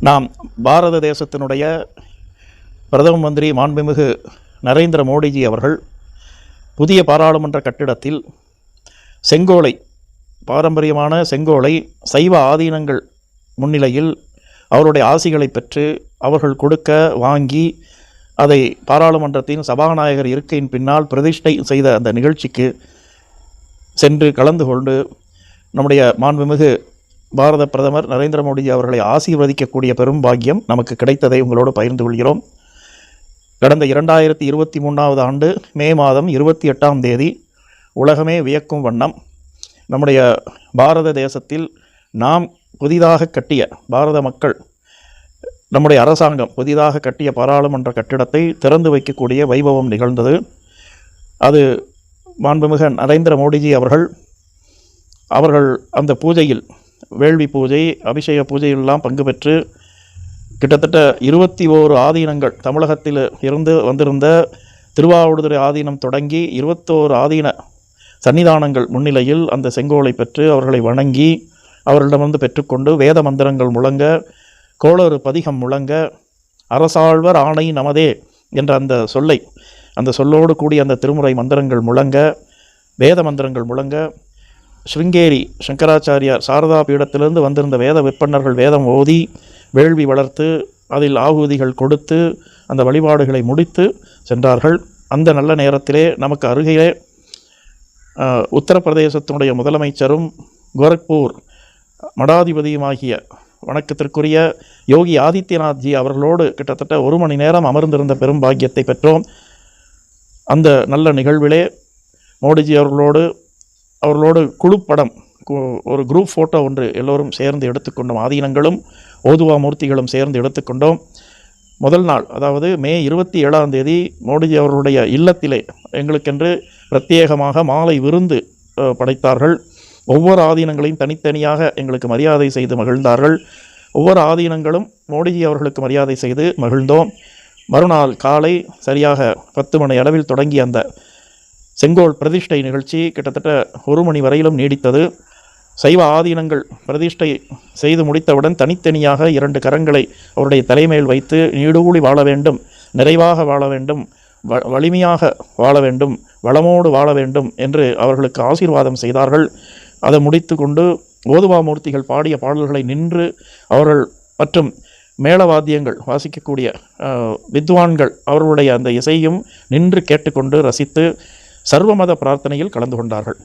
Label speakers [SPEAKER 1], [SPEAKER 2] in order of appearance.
[SPEAKER 1] நாம் பாரத தேசத்தினுடைய பிரதம மந்திரி மாண்புமிகு நரேந்திர மோடிஜி அவர்கள் புதிய பாராளுமன்ற கட்டிடத்தில் செங்கோலை பாரம்பரியமான செங்கோலை சைவ ஆதீனங்கள் முன்னிலையில் அவருடைய ஆசிகளை பெற்று அவர்கள் கொடுக்க வாங்கி அதை பாராளுமன்றத்தின் சபாநாயகர் இருக்கையின் பின்னால் பிரதிஷ்டை செய்த அந்த நிகழ்ச்சிக்கு சென்று கலந்து கொண்டு நம்முடைய மாண்புமிகு பாரத பிரதமர் நரேந்திர மோடிஜி அவர்களை ஆசீர்வதிக்கக்கூடிய பெரும் பாக்கியம் நமக்கு கிடைத்ததை உங்களோடு பகிர்ந்து கொள்கிறோம். கடந்த இரண்டாயிரத்தி இருபத்தி மூணாவது ஆண்டு மே மாதம் இருபத்தி எட்டாம் தேதி உலகமே வியக்கும் வண்ணம் நம்முடைய பாரத தேசத்தில் நாம் புதிதாக கட்டிய பாரத மக்கள் நம்முடைய அரசாங்கம் புதிதாக கட்டிய பாராளுமன்ற கட்டிடத்தை திறந்து வைக்கக்கூடிய வைபவம் நிகழ்ந்தது. அது மாண்புமிகு நரேந்திர மோடிஜி அவர்கள் அவர்கள் அந்த பூஜையில் வேள்வி பூஜை அபிஷேக பூஜையெல்லாம் பங்கு பெற்று கிட்டத்தட்ட இருபத்தி ஓரு ஆதீனங்கள் தமிழகத்தில் இருந்து வந்திருந்த திருவாவடுதுறை ஆதீனம் தொடங்கி இருபத்தோரு ஆதீன சன்னிதானங்கள் முன்னிலையில் அந்த செங்கோலை பெற்று அவர்களை வணங்கி அவர்களிடமிருந்து பெற்றுக்கொண்டு வேத மந்திரங்கள் முழங்க கோளறு பதிகம் முழங்க அரசாழ்வர் ஆணை நமதே என்ற அந்த சொல்லை அந்த சொல்லோடு கூடிய அந்த திருமுறை மந்திரங்கள் முழங்க வேத மந்திரங்கள் முழங்க ஸ்ருங்கேரி சங்கராச்சாரியார் சாரதா பீடத்திலிருந்து வந்திருந்த வேத விற்பன்னர்கள் வேதம் ஓதி வேள்வி வளர்த்து அதில் ஆகுதிகள் கொடுத்து அந்த வழிபாடுகளை முடித்து சென்றார்கள். அந்த நல்ல நேரத்திலே நமக்கு அருகிலே உத்தரப்பிரதேசத்தினுடைய முதலமைச்சரும் கோரக்பூர் மடாதிபதியுமாகிய வணக்கத்திற்குரிய யோகி ஆதித்யநாத்ஜி அவர்களோடு கிட்டத்தட்ட ஒரு மணி நேரம் அமர்ந்திருந்த பெரும் பாக்கியத்தை பெற்றோம். அந்த நல்ல நிகழ்விலே மோடிஜி அவர்களோடு அவர்களோடு குழுப்படம் ஒரு குரூப் ஃபோட்டோ ஒன்று எல்லோரும் சேர்ந்து எடுத்துக்கொண்டோம். ஆதீனங்களும் ஓதுவா மூர்த்திகளும் சேர்ந்து எடுத்துக்கொண்டோம். முதல் நாள் அதாவது மே இருபத்தி ஏழாம் தேதி மோடிஜி அவர்களுடைய இல்லத்திலே எங்களுக்கென்று பிரத்யேகமாக மாலை விருந்து படைத்தார்கள். ஒவ்வொரு ஆதீனங்களையும் தனித்தனியாக எங்களுக்கு மரியாதை செய்து மகிழ்ந்தார்கள். ஒவ்வொரு ஆதீனங்களும் மோடிஜி அவர்களுக்கு மரியாதை செய்து மகிழ்ந்தோம். மறுநாள் காலை சரியாக பத்து மணி அளவில் தொடங்கி அந்த செங்கோல் பிரதிஷ்டை நிகழ்ச்சி கிட்டத்தட்ட ஒரு மணி வரையிலும் நீடித்தது. சைவ ஆதீனங்கள் பிரதிஷ்டை செய்து முடித்தவுடன் தனித்தனியாக இரண்டு கரங்களை அவருடைய தலைமையில் வைத்து நீடூழி வாழ வேண்டும் நிறைவாக வாழ வேண்டும் வ வலிமையாக வாழ வேண்டும் வளமோடு வாழ வேண்டும் என்று அவர்களுக்கு ஆசீர்வாதம் செய்தார்கள். அதை முடித்து கொண்டு ஓதுவா மூர்த்திகள் பாடிய பாடல்களை நின்று அவர்கள் மற்றும் மேளவாத்தியங்கள் வாசிக்கக்கூடிய வித்வான்கள் அவர்களுடைய அந்த இசையும் நின்று கேட்டுக்கொண்டு ரசித்து சர்வமத பிரார்த்தனையில் கலந்து கொண்டார்கள்.